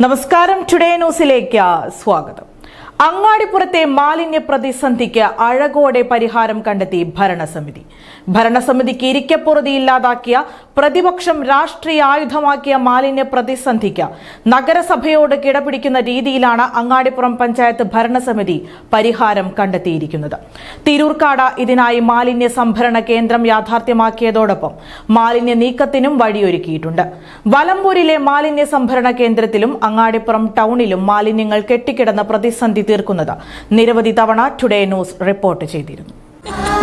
നമസ്കാരം. ടുഡേ ന്യൂസിലേക്ക് സ്വാഗതം. അങ്ങാടിപ്പുറത്തെ മാലിന്യ പ്രതിസന്ധിക്ക് അഴകോടെ പരിഹാരം കണ്ടെത്തി ഭരണസമിതി. ഭരണസമിതിക്ക് ഇരിക്കപ്പുറതി ഇല്ലാതാക്കിയ പ്രതിപക്ഷം രാഷ്ട്രീയ ആയുധമാക്കിയ മാലിന്യ പ്രതിസന്ധിക്ക് നഗരസഭയോട് കിടപിടിക്കുന്ന രീതിയിലാണ് അങ്ങാടിപ്പുറം പഞ്ചായത്ത് ഭരണസമിതി പരിഹാരം കണ്ടെത്തിയിരിക്കുന്നത്. തിരൂർക്കാട് ഇതിനായി മാലിന്യ സംഭരണ കേന്ദ്രം യാഥാർത്ഥ്യമാക്കിയതോടൊപ്പം മാലിന്യ നീക്കത്തിനും വഴിയൊരുക്കിയിട്ടുണ്ട്. വലമ്പൂരിലെ മാലിന്യ സംഭരണ കേന്ദ്രത്തിലും അങ്ങാടിപ്പുറം ടൗണിലും മാലിന്യങ്ങൾ കെട്ടിക്കിടന്ന പ്രതിസന്ധി തീർക്കുന്നത്. നിരവധി തവണ ടുഡേ ന്യൂസ് റിപ്പോർട്ട് ചെയ്തിരുന്നു.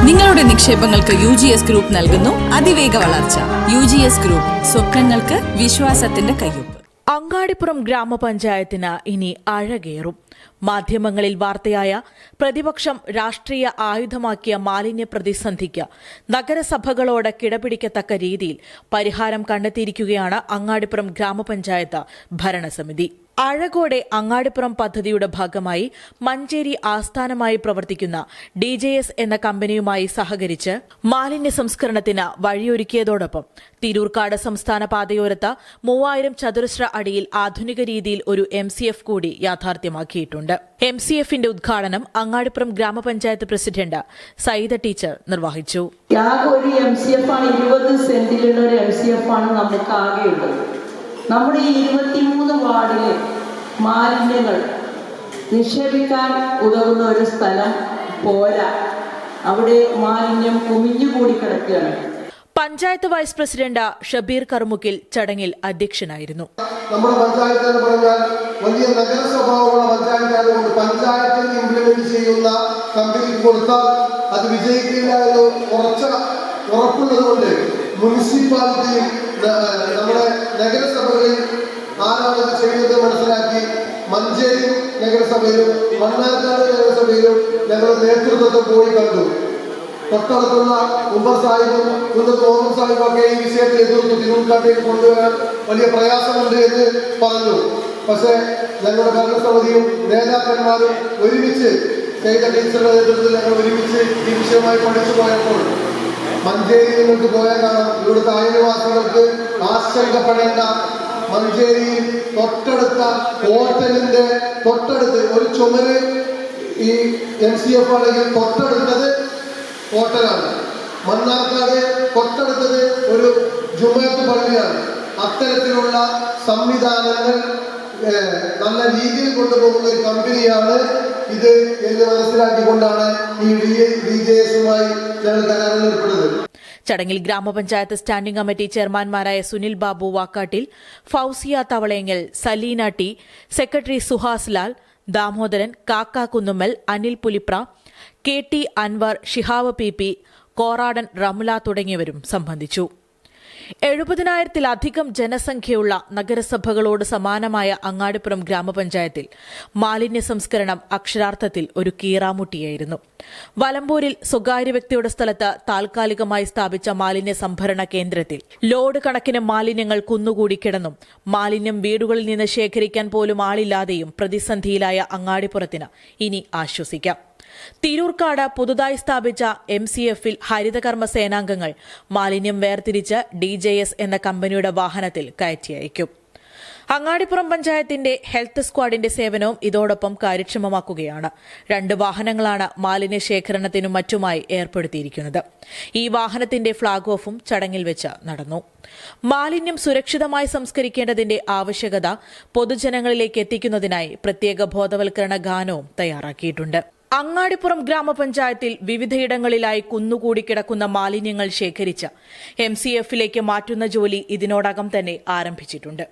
നിങ്ങളുടെ നിക്ഷേപങ്ങൾക്ക് യു ജി എസ് ഗ്രൂപ്പ് നൽകുന്നു. അതിവേഗ വളർച്ച. യു ജി എസ് ഗ്രൂപ്പ് സ്വപ്നങ്ങൾക്ക് വിശ്വാസത്തിന്റെ കയ്യൊപ്പ്. അങ്ങാടിപ്പുറം ഗ്രാമപഞ്ചായത്തിന് ഇനി അഴകേറും. മാധ്യമങ്ങളിൽ വാർത്തയായ പ്രതിപക്ഷം രാഷ്ട്രീയ ആയുധമാക്കിയ മാലിന്യ പ്രതിസന്ധിക്ക് നഗരസഭകളോട് കിടപിടിക്കത്തക്ക രീതിയിൽ പരിഹാരം കണ്ടെത്തിയിരിക്കുകയാണ് അങ്ങാടിപ്പുറം ഗ്രാമപഞ്ചായത്ത് ഭരണസമിതി. അഴകോടെ അങ്ങാടിപ്പുറം പദ്ധതിയുടെ ഭാഗമായി മഞ്ചേരി ആസ്ഥാനമായി പ്രവർത്തിക്കുന്ന ഡി ജെ എസ് എന്ന കമ്പനിയുമായി സഹകരിച്ച് മാലിന്യ സംസ്കരണത്തിന് വഴിയൊരുക്കിയതോടൊപ്പം തിരൂർക്കാട് സംസ്ഥാന പാതയോരത്ത് മൂവായിരം ചതുരശ്ര അടിയിൽ ആധുനിക രീതിയിൽ ഒരു എം കൂടി യാഥാർത്ഥ്യമാക്കിയിട്ടുണ്ട്. എം സി എഫിന്റെ ഉദ്ഘാടനം അങ്ങാടിപ്പുറം ഗ്രാമപഞ്ചായത്ത് പ്രസിഡന്റ് സൈദ ടീച്ചർ നിർവഹിച്ചു. ഒരു എം സി എഫ് ആണ്. ഇരുപത് സെന്റിലുള്ള ഒരു എം സി എഫ് ആണ് നമുക്ക് ആകെയുള്ളത് നമ്മുടെ ഈ ഇരുപത്തിമൂന്ന് വാർഡിലെ മാലിന്യങ്ങൾ നിക്ഷേപിക്കാൻ ഉതകുന്ന ഒരു സ്ഥലം പോരാ. അവിടെ മാലിന്യം കുമിഞ്ഞുകൂടി കിടക്കുകയാണ്. പഞ്ചായത്ത് വൈസ് പ്രസിഡന്റ് ഷബീർ കറുമുക്കിൽ ചടങ്ങിൽ അധ്യക്ഷനായിരുന്നു. നമ്മുടെ പഞ്ചായത്ത് എന്ന് പറഞ്ഞാൽ വലിയ നഗരസ്വഭാവമുള്ള പഞ്ചായത്ത് ആയതുകൊണ്ട് പഞ്ചായത്തിൽ ഇംപ്ലിമെന്റ് ചെയ്യുന്ന കമ്പനിക്ക് കൊടുത്താൽ അത് വിജയിക്കില്ല എന്ന് ഉറച്ച ഉറപ്പുള്ളത് കൊണ്ട് മുനിസിപ്പാലിറ്റി നമ്മുടെ നഗരസഭകളിൽ ആരാണ് ചെയ്യുന്നത് മനസ്സിലാക്കി മഞ്ചേരി നഗരസഭയിലും മണ്ണാർക്കാട് നഗരസഭയിലും ഞങ്ങൾ നേതൃത്വത്തിൽ പോയി കണ്ടു. തൊട്ടടുത്തുള്ള ഉമ്മർ സാഹിബും കുന്നത്ത് മുഹമ്മദ് സാഹിബും ഒക്കെ ഈ വിഷയത്തെ എതിർത്ത് തിരുവനന്തപുരത്തേക്ക് കൊണ്ടുവരാൻ വലിയ പ്രയാസമുണ്ട് എന്ന് പറഞ്ഞു. പക്ഷേ ഞങ്ങളുടെ ഭരണസമിതിയും നേതാക്കന്മാരും ഒരുമിച്ച് ചെയ്ത ടീച്ചറുടെ നേതൃത്വത്തിൽ ഞങ്ങൾ ഒരുമിച്ച് ഈ വിഷയമായി പഠിച്ചു പോയപ്പോൾ മഞ്ചേരി നിങ്ങൾക്ക് പോയാൽ കാണാം. ഇവിടുത്തെ അയൽവാസികൾക്ക് ആശങ്കപ്പെടേണ്ട മഞ്ചേരിയിൽ തൊട്ടടുത്ത ഹോട്ടലിന്റെ തൊട്ടടുത്ത് ഒരു ചുമര് ഈ എം സി എഫ് ആണെങ്കിൽ തൊട്ടടുത്തത് ഹോട്ടലാണ്. മണ്ണാർക്കാട് തൊട്ടടുത്തത് ഒരു ജുമാത്ത് പള്ളിയാണ്. അത്തരത്തിലുള്ള സംവിധാനങ്ങൾ നല്ല രീതിയിൽ കൊണ്ടുപോകുന്ന ഒരു കമ്പനിയാണ് ഇത് എന്ന് മനസ്സിലാക്കിക്കൊണ്ടാണ് ഈ ഡി ജെ എസുമായി ഞങ്ങൾ കരാറിൽ ചടങ്ങിൽ ഗ്രാമപഞ്ചായത്ത് standing committee ചെയർമാൻമാരായ Sunil Babu Vakkattil Fousiya Thavalayangal Saleena T secretary Suhas Lal Damodaran Kakka Kunnummal Anil Pulipra K T Anwar Shihav P P Koradan Ramla തുടങ്ങിയവരും സംബന്ധിച്ചു. എഴുപതിനായിരത്തിലധികം ജനസംഖ്യയുള്ള നഗരസഭകളോട് സമാനമായ അങ്ങാടിപ്പുറം ഗ്രാമപഞ്ചായത്തിൽ മാലിന്യ സംസ്കരണം അക്ഷരാർത്ഥത്തിൽ ഒരു കീറാമുട്ടിയായിരുന്നു. വലമ്പൂരിൽ സ്വകാര്യ വ്യക്തിയുടെ സ്ഥലത്ത് താൽക്കാലികമായി സ്ഥാപിച്ച മാലിന്യ സംഭരണ കേന്ദ്രത്തിൽ ലോഡ് കണക്കിന് മാലിന്യങ്ങൾ കുന്നുകൂടി കിടന്നും മാലിന്യം വീടുകളിൽ നിന്ന് ശേഖരിക്കാൻ പോലും ആളില്ലാതെയും പ്രതിസന്ധിയിലായ അങ്ങാടിപ്പുറത്തിന് ഇനി ആശ്വസിക്കാം. തിരൂർക്കാട് പുതുതായി സ്ഥാപിച്ച എം സി എഫിൽ ഹരിതകർമ്മ സേനാംഗങ്ങൾ മാലിന്യം വേർതിരിച്ച് ഡി ജെ എസ് എന്ന കമ്പനിയുടെ വാഹനത്തിൽ കയറ്റി അയക്കും അങ്ങാടിപ്പുറം പഞ്ചായത്തിന്റെ ഹെൽത്ത് സ്ക്വാഡിന്റെ സേവനവും ഇതോടൊപ്പം കാര്യക്ഷമമാക്കുകയാണ്. രണ്ട് വാഹനങ്ങളാണ് മാലിന്യ ശേഖരണത്തിനും മറ്റുമായി ഏർപ്പെടുത്തിയിരിക്കുന്നത്. ഈ വാഹനത്തിന്റെ ഫ്ളാഗ് ഓഫും ചടങ്ങിൽ വെച്ച് നടന്നു. മാലിന്യം സുരക്ഷിതമായി സംസ്കരിക്കേണ്ടതിന്റെ ആവശ്യകത പൊതുജനങ്ങളിലേക്ക് എത്തിക്കുന്നതിനായി പ്രത്യേക ബോധവൽക്കരണ ഗാനവും തയ്യാറാക്കിയിട്ടുണ്ട്. അങ്ങാടിപ്പുറം ഗ്രാമപഞ്ചായത്തിൽ വിവിധയിടങ്ങളിലായി കുന്നുകൂടി കിടക്കുന്ന മാലിന്യങ്ങൾ ശേഖരിച്ച്. എം സി എഫിലേക്ക് മാറ്റുന്ന ജോലി ഇതിനോടകം തന്നെ ആരംഭിച്ചിട്ടുണ്ട്.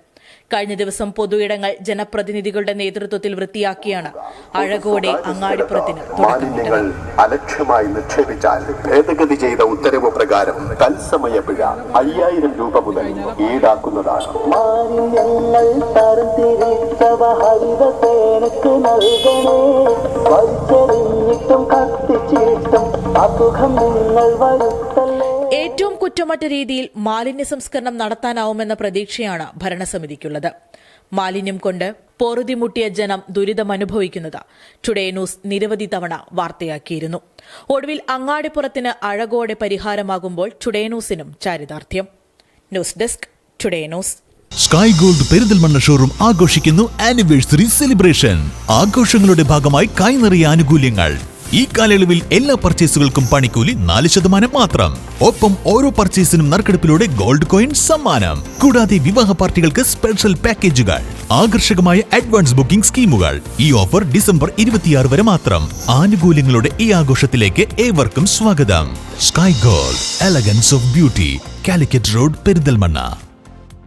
കഴിഞ്ഞ ദിവസം പൊതുയിടങ്ങൾ ജനപ്രതിനിധികളുടെ നേതൃത്വത്തിൽ വൃത്തിയാക്കിയാണ്. അഴകോടെ അങ്ങാടിപ്പുറത്തിന് മാലിന്യങ്ങൾ തുടക്കമിട്ടത് അലക്ഷ്യമായി നിക്ഷേപിച്ചാൽ ഭേദഗതി ചെയ്ത ഉത്തരവ് പ്രകാരം തത്സമയ പിഴ അയ്യായിരം രൂപ മുതൽ ഈടാക്കുന്നതാണ്. നൽകണേ. കത്തിച്ചിട്ടും അസുഖം നിങ്ങൾ വരുത്തല്ലേ. ഏറ്റവും കുറ്റമറ്റ രീതിയിൽ മാലിന്യ സംസ്കരണം നടത്താനാവുമെന്ന പ്രതീക്ഷയാണ് ഭരണസമിതിക്കുള്ളത്. മാലിന്യം കൊണ്ട് പൊറുതിമുട്ടിയ ജനം ദുരിതമനുഭവിക്കുന്നത് ടുഡേ ന്യൂസ് നിരവധി തവണ വാർത്തയാക്കിയിരുന്നു. ഒടുവിൽ അങ്ങാടിപ്പുറത്തിന് അഴകോടെ പരിഹാരമാകുമ്പോൾ ടുഡേ ന്യൂസിനും ചാരിതാർത്ഥ്യം. News desk Today News Sky Gold Perinthalmanna showroom ആഘോഷിക്കുന്നു ആനിവേഴ്സറി സെലിബ്രേഷൻ ആഘോഷങ്ങളുടെ ഭാഗമായി കൈനിറിയ ആനുകൂല്യങ്ങൾ. ഈ കാലയളവിൽ എല്ലാ പർച്ചേസുകൾക്കും പണിക്കൂലി നാല് ശതമാനം മാത്രം. ഒപ്പം ഓരോ പർച്ചേസിനും നറുക്കെടുപ്പിലൂടെ ഗോൾഡ് കോയിൻ സമ്മാനം. കൂടാതെ വിവാഹ പാർട്ടികൾക്ക് സ്പെഷ്യൽ പാക്കേജുകൾ ആകർഷകമായ അഡ്വാൻസ് ബുക്കിംഗ് സ്കീമുകൾ. ഈ ഓഫർ ഡിസംബർ ഇരുപത്തിയാറ് വരെ മാത്രം. ആനുകൂല്യങ്ങളുടെ ഈ ആഘോഷത്തിലേക്ക് ഏവർക്കും സ്വാഗതം. Sky Gold elegance of beauty Calicut road Perinthalmanna.